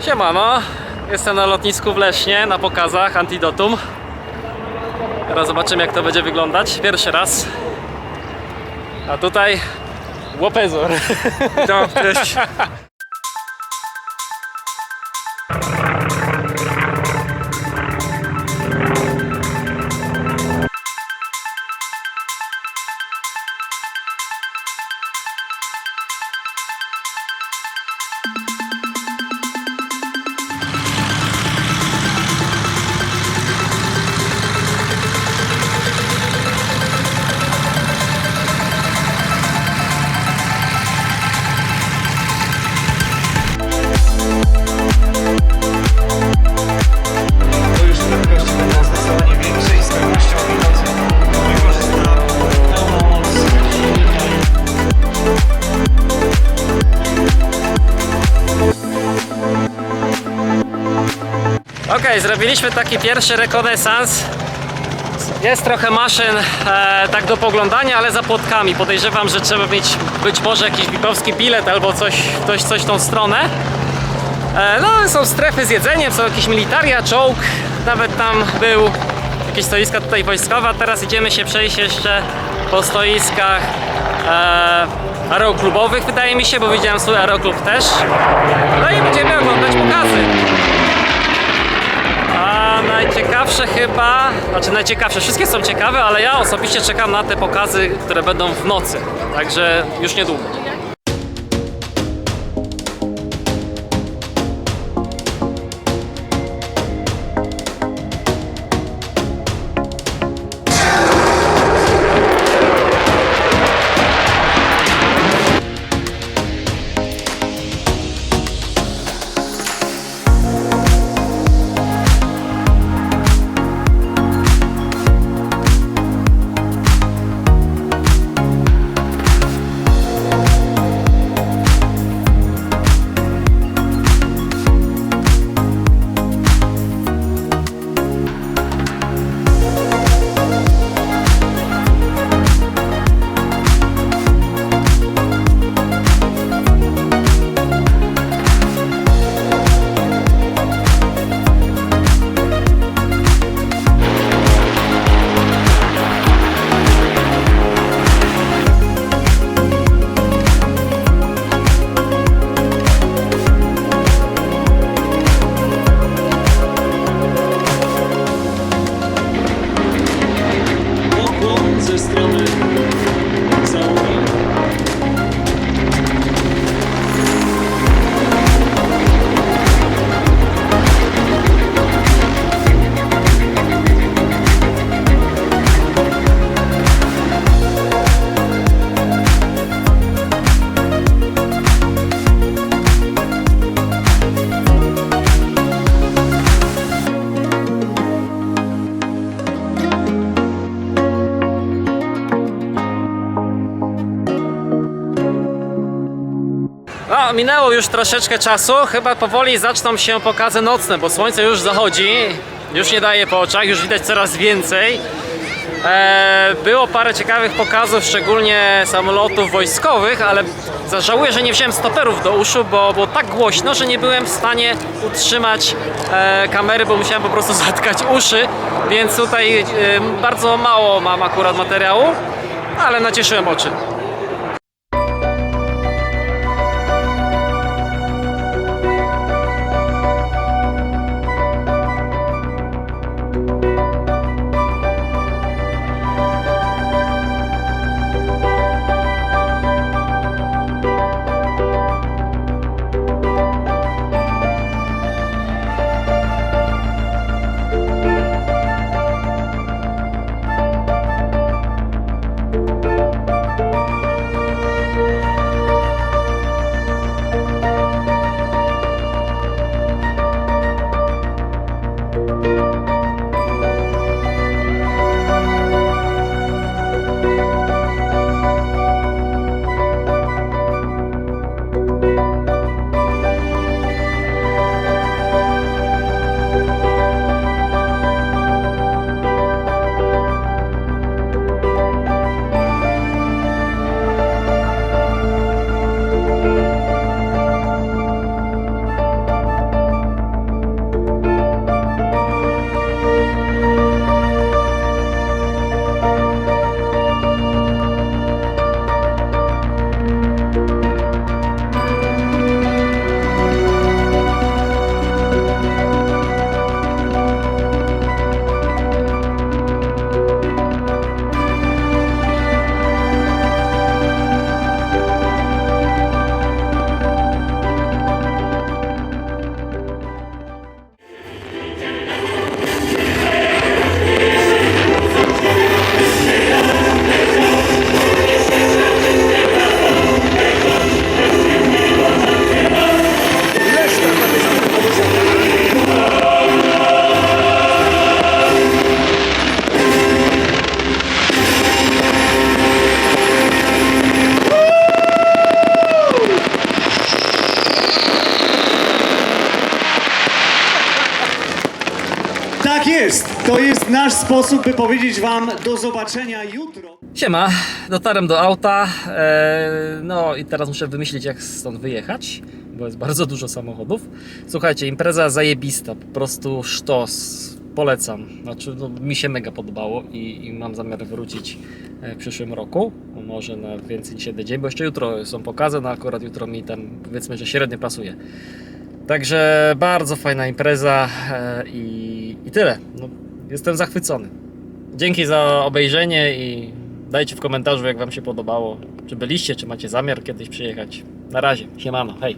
Siemano, jestem na lotnisku w Lesznie na pokazach Antidotum. Teraz zobaczymy jak to będzie wyglądać. Pierwszy raz. A tutaj Łopezor. Witam, cześć. Ok, zrobiliśmy taki pierwszy rekonesans. Jest trochę maszyn e, tak do poglądania, ale za płotkami. Podejrzewam, że trzeba mieć być może jakiś bipowski bilet albo coś, coś, coś tą stronę. E, no, są strefy z jedzeniem, są jakieś militaria, czołg, nawet tam był jakieś stoiska tutaj wojskowe, teraz idziemy się przejść jeszcze po stoiskach e, aeroklubowych, wydaje mi się, bo widziałem swój aeroklub też. No i będziemy oglądać pokazy. Najciekawsze chyba, znaczy najciekawsze, wszystkie są ciekawe, ale ja osobiście czekam na te pokazy, które będą w nocy. Także już niedługo. Minęło już troszeczkę czasu, chyba powoli zaczną się pokazy nocne, bo słońce już zachodzi, już nie daje po oczach, już widać coraz więcej. E, było parę ciekawych pokazów, szczególnie samolotów wojskowych, ale żałuję, że nie wziąłem stoperów do uszu, bo było tak głośno, że nie byłem w stanie utrzymać e, kamery, bo musiałem po prostu zatkać uszy, więc tutaj e, bardzo mało mam akurat materiału, ale nacieszyłem oczy. Nasz sposób, by powiedzieć Wam do zobaczenia jutro. Siema, dotarłem do auta. E, no i teraz muszę wymyślić, jak stąd wyjechać, bo jest bardzo dużo samochodów. Słuchajcie, impreza zajebista, po prostu sztos. Polecam. Znaczy, no, mi się mega podobało i, i mam zamiar wrócić e, w przyszłym roku. Może na więcej niż jeden dzień, bo jeszcze jutro są pokazy, no akurat jutro mi tam powiedzmy, że średnio pasuje. Także bardzo fajna impreza e, i, i tyle. No, Jestem zachwycony. Dzięki za obejrzenie i dajcie w komentarzu, jak Wam się podobało. Czy byliście, czy macie zamiar kiedyś przyjechać. Na razie, siemano, hej.